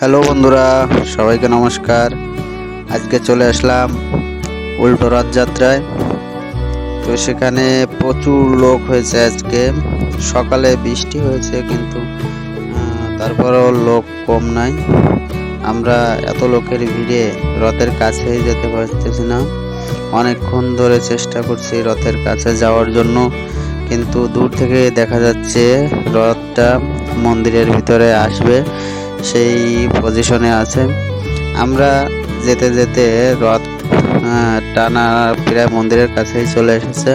Hello বন্ধুরা, সবাইকে নমস্কার। আজকে চলে আসলাম উল্টো রথযাত্রায়। তো সেখানে প্রচুর লোক হয়েছে আজকে। সকালে বৃষ্টি হয়েছে কিন্তু তারপরেও লোক কম নাই। আমরা এত লোকের ভিড়ে রথের কাছেই যেতে পারতেছি না। অনেকক্ষণ ধরে চেষ্টা করছি রথের কাছে যাওয়ার জন্য, কিন্তু দূর থেকে দেখা যাচ্ছে রথটা মন্দিরের ভিতরে আসবে। সেই পজিশনে আছে। আমরা যেতে যেতে রথ টানা প্রায় মন্দিরের কাছেই চলে এসেছে।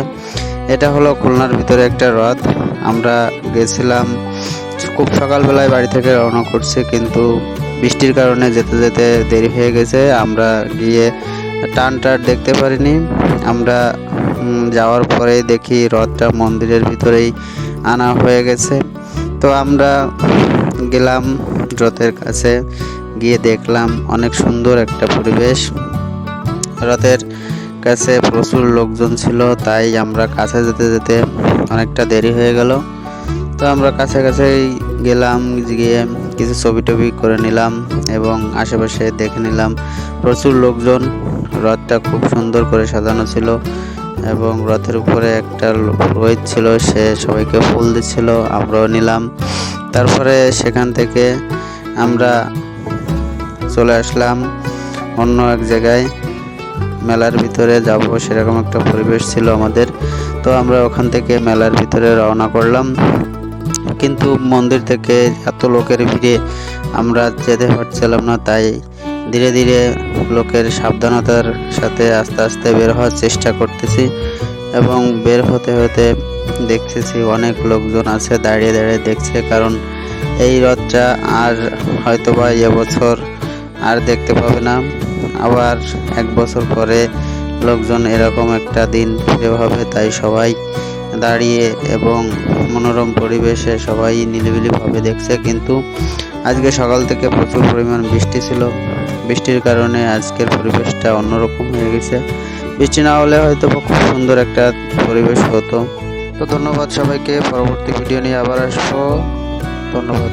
এটা হলো খুলনার ভিতরে একটা রথ। আমরা গেছিলাম খুব সকালবেলায় বাড়ি থেকে রওনা করছি, কিন্তু বৃষ্টির কারণে যেতে যেতে দেরি হয়ে গেছে। আমরা গিয়ে টানটা দেখতে পারিনি। আমরা যাওয়ার পরে দেখি রথটা মন্দিরের ভিতরেই আনা হয়ে গেছে। তো আমরা গেলাম, রথের কাছে গিয়ে দেখলাম অনেক সুন্দর একটা পরিবেশ। রথের কাছে প্রচুর লোকজন ছিল, তাই আমরা কাছে যেতে যেতে অনেকটা দেরি হয়ে গেল। তো আমরা কাছে কাছেই গেলাম, গিয়ে কিছু ছবি টবি করে নিলাম এবং আশেপাশে দেখে নিলাম প্রচুর লোকজন। রথটা খুব সুন্দর করে সাজানো ছিল এবং রথের উপরে একটা রোহিত ছিল, সে সবাইকে ফুল দিচ্ছিল, আমরাও নিলাম। তারপরে সেখান থেকে আমরা চলে আসলাম অন্য এক জায়গায়। মেলার ভিতরে যাব, সেরকম একটা পরিবেশ ছিল আমাদের। তো আমরা ওখান থেকে মেলার ভিতরে রওনা করলাম। কিন্তু মন্দির থেকে এত লোকের ভিড়ে আমরা যেতে পারছিলাম না, তাই ধীরে ধীরে লোকের সাবধানতার সাথে আস্তে আস্তে বের হওয়ার চেষ্টা করতেছি। এবং বের হতে হতে দেখতেছি, অনেক লোকজন আছে, দাঁড়িয়ে দাঁড়িয়ে দেখছে, কারণ এই রথটা আর হয়তোবা এবছর আর দেখতে পাবে না। আবার এক বছর পরে লোকজন এরকম একটা দিন ফিরে হবে তাই সবাই দাঁড়িয়ে এবং মনোরম পরিবেশে সবাই নিলিবিলিভাবে দেখছে। কিন্তু আজকে সকাল থেকে প্রচুর পরিমাণ বৃষ্টি ছিল। বৃষ্টির কারণে আজকের পরিবেশটা অন্যরকম হয়ে গেছে। বৃষ্টি না হলে হয়তো খুব সুন্দর একটা পরিবেশ হতো। তো ধন্যবাদ সবাইকে পরবর্তী ভিডিও নিয়ে আবার আসব। ধন্যবাদ।